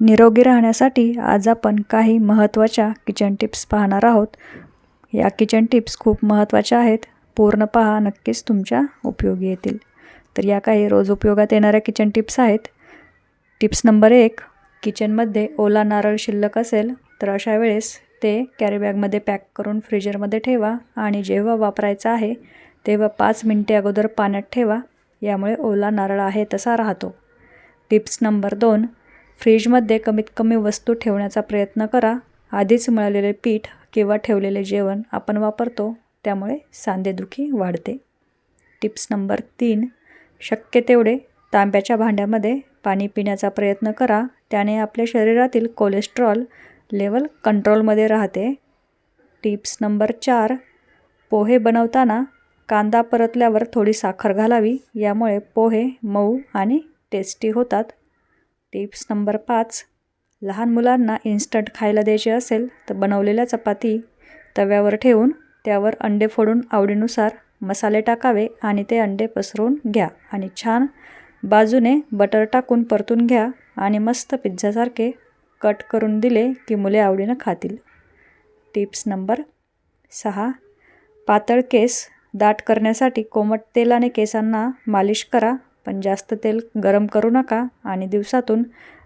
निरोगी राहण्यासाठी आज आपण काही महत्त्वाच्या किचन टिप्स पाहणार आहोत. या किचन टिप्स खूप महत्त्वाच्या आहेत. पूर्ण पहा नक्कीच तुमच्या उपयोगी येतील. तर या काही रोज उपयोगात येणाऱ्या किचन टिप्स आहेत. टिप्स नंबर एक किचनमध्ये ओला नारळ शिल्लक असेल तर अशा वेळेस ते कॅरीबॅगमध्ये पॅक करून फ्रीजरमध्ये ठेवा आणि जेव्हा वापरायचं आहे तेव्हा पाच मिनटे अगोदर पाण्यात ठेवा. यामुळे ओला नारळ आहे तसा राहतो. टिप्स नंबर दोन फ्रीजमध्ये कमीत कमी वस्तू ठेवण्याचा प्रयत्न करा. आधीच मिळालेले पीठ किंवा ठेवलेले जेवण आपण वापरतो त्यामुळे सांधेदुखी वाढते. टिप्स नंबर तीन शक्य तेवढे तांब्याच्या भांड्यामध्ये पाणी पिण्याचा प्रयत्न करा. त्याने आपल्या शरीरातील कोलेस्ट्रॉल लेवल कंट्रोलमध्ये राहते. टिप्स नंबर चार पोहे बनवताना कांदा परतल्यावर थोडी साखर घालावी. यामुळे पोहे मऊ आणि टेस्टी होतात. टिप्स नंबर पाच. लहान मुलांना इन्स्टंट खायला द्यायचे असेल तर बनवलेल्या चपाती तव्यावर ठेवून त्यावर अंडे फोडून आवडीनुसार मसाले टाकावे आणि ते अंडे पसरवून घ्या आणि छान बाजूने बटर टाकून परतून घ्या आणि मस्त पिझ्झासारखे कट करून दिले की मुले आवडीनं खातील. टिप्स नंबर सहा. पातळ केस दाट करण्यासाठी कोमट तेलाने केसांना मालिश करा पण जास्त तेल गरम करू नका आणि दिवसातून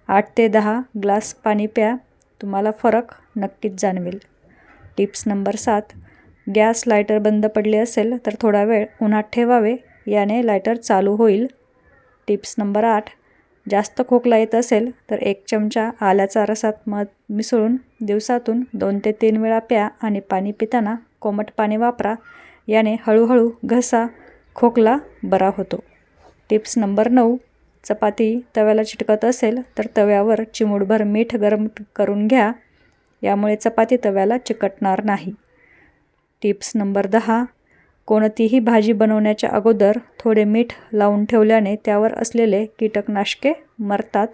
आठ ते दहा ग्लास पाणी प्या. तुम्हाला फरक नक्कीच जाणवेल. टिप्स नंबर सात. गॅस लायटर बंद पडले असेल तर थोडा वेळ उन्हात ठेवावे. याने लायटर चालू होईल. टिप्स नंबर आठ. जास्त खोकला येत असेल तर एक चमचा आल्याचा रसात मध मिसळून दिवसातून दोन ते तीन वेळा प्या आणि पाणी पिताना कोमट पाणी वापरा. याने हळूहळू घसा खोकला बरा होतो. टिप्स नंबर नऊ. चपाती तव्याला चिटकत असेल तर तव्यावर चिमूटभर मीठ गरम करून घ्या. यामुळे चपाती तव्याला चिकटणार नाही. टिप्स नंबर दहा. कोणतीही भाजी बनवण्याच्या अगोदर थोडे मीठ लावून ठेवल्याने त्यावर असलेले कीटकनाशके मरतात.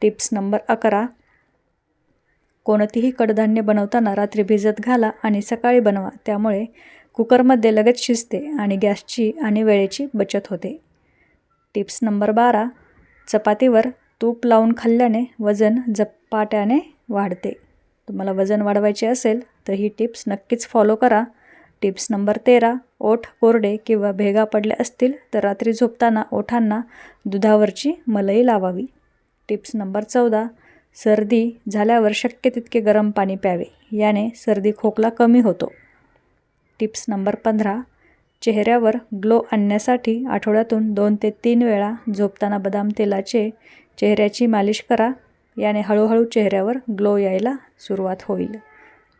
टिप्स नंबर अकरा. कोणतीही कडधान्य बनवताना रात्री भिजत घाला आणि सकाळी बनवा. त्यामुळे कुकरमध्ये लगेच शिजते आणि गॅसची आणि वेळेची बचत होते. टिप्स नंबर बारा. चपातीवर तूप लावून खाल्ल्याने वजन झपाट्याने वाढते. तुम्हाला वजन वाढवायचे असेल तर ही टिप्स नक्कीच फॉलो करा. टिप्स नंबर तेरा ओठ कोरडे किंवा भेगा पडले असतील तर रात्री झोपताना ओठांना दुधावरची मलई लावावी. टिप्स नंबर चौदा सर्दी झाल्यावर शक्य तितके गरम पाणी प्यावे याने सर्दी खोकला कमी होतो. टिप्स नंबर पंधरा चेहऱ्यावर ग्लो आणण्यासाठी आठवड्यातून दोन ते तीन वेळा झोपताना बदाम तेलाचे चेहऱ्याची मालिश करा. याने हळूहळू चेहऱ्यावर ग्लो यायला सुरुवात होईल.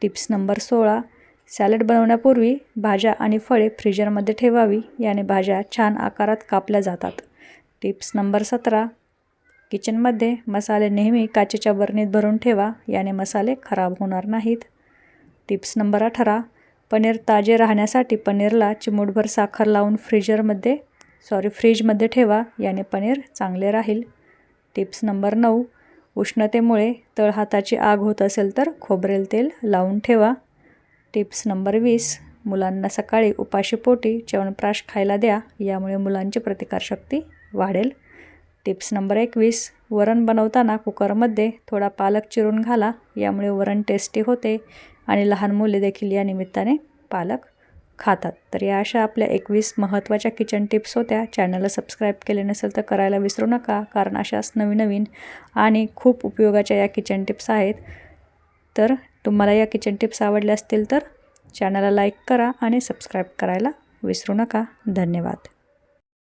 टिप्स नंबर सोळा. सॅलड बनवण्यापूर्वी भाज्या आणि फळे फ्रीजरमध्ये ठेवावी. याने भाज्या छान आकारात कापल्या जातात. टिप्स नंबर सतरा. किचनमध्ये मसाले नेहमी काचेच्या बरणीत भरून ठेवा. याने मसाले खराब होणार नाहीत. टिप्स नंबर अठरा. पनीर ताजे राहण्यासाठी पनीरला चिमूटभर साखर लावून फ्रीजरमध्ये सॉरी फ्रीजमध्ये ठेवा. याने पनीर चांगले राहील. टिप्स नंबर नऊ उष्णतेमुळे तळहाताची आग होत असेल तर खोबरेल तेल लावून ठेवा. टिप्स नंबर वीस मुलांना सकाळी उपाशीपोटी च्यवनप्राश खायला द्या. यामुळे मुलांची प्रतिकारशक्ती वाढेल. टिप्स नंबर एकवीस वरण बनवताना कुकरमध्ये थोडा पालक चिरून घाला. यामुळे वरण टेस्टी होते. आणि लहान मुले देखील या निमित्ताने पालक खातात. तर या अशा आपल्या एकवीस महत्त्वाच्या किचन टिप्स होत्या. चॅनलला सबस्क्राईब केले नसेल तर करायला विसरू नका कारण अशाच नवीन नवीन आणि खूप उपयोगाच्या या किचन टिप्स आहेत. तर तुम्हाला या किचन टिप्स आवडल्या असतील तर चॅनलला लाईक करा आणि सबस्क्राईब करायला विसरू नका. धन्यवाद.